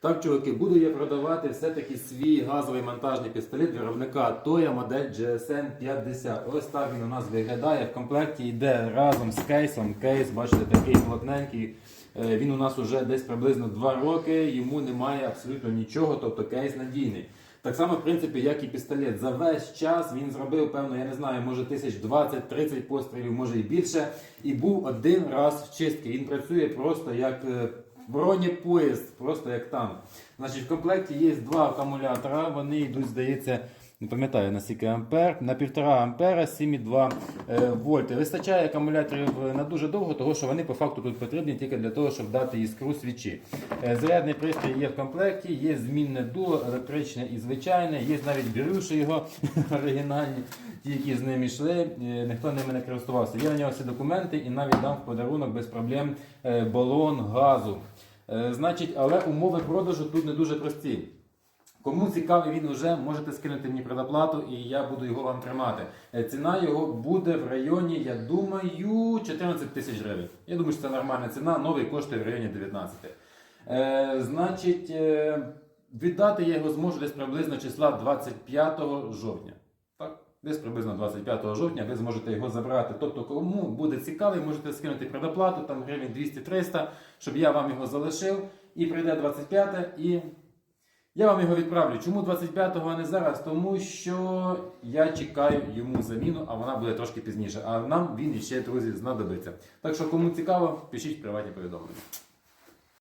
Так, чуваки, буду я продавати все-таки свій газовий монтажний пістолет виробника Toya модель GSN 50. Ось так він у нас виглядає. В комплекті йде разом з кейсом. Кейс, бачите, такий плотненький. Е, Він у нас уже десь приблизно 2 роки, йому немає абсолютно нічого, тобто кейс надійний. Так само, в принципі, як і пістолет. За весь час він зробив, певно, я не знаю, може тисяч 20-30 пострілів, може і більше. І був один раз в чистці. Він працює просто як е, бронепоїзд, просто як танк. Значить, в комплекті є два акумулятора, вони йдуть, здається, не пам'ятаю наскільки ампер, на 1,5 ампера 7,2 е, вольти. Вистачає акумуляторів на дуже довго, тому що вони по факту тут потрібні тільки для того, щоб дати іскру свічі. Е, Зарядний пристрій є в комплекті, є змінне дуло, електричне і звичайне, є навіть бірюші його оригінальні, ті, які з ним йшли, е, ніхто ними не користувався. Є на нього всі документи і навіть дам в подарунок без проблем е, балон газу. Е, Значить, але умови продажу тут не дуже прості. Кому цікавий він вже, можете скинути мені предоплату і я буду його вам тримати. Е, Ціна його буде в районі, я думаю, 14 тисяч гривень. Я думаю, що це нормальна ціна, новий коштує в районі 19. Е, значить, е, віддати я його зможу десь приблизно числа 25 жовтня. Так? Десь приблизно 25 жовтня ви зможете його забрати. Тобто, кому буде цікавий, можете скинути предоплату, там гривень 200-300, щоб я вам його залишив. І прийде 25 і я вам його відправлю. Чому 25-го, а не зараз? Тому що я чекаю йому заміну, а вона буде трошки пізніше. А нам він іще, друзі, знадобиться. Так що, кому цікаво, пишіть приватні повідомлення.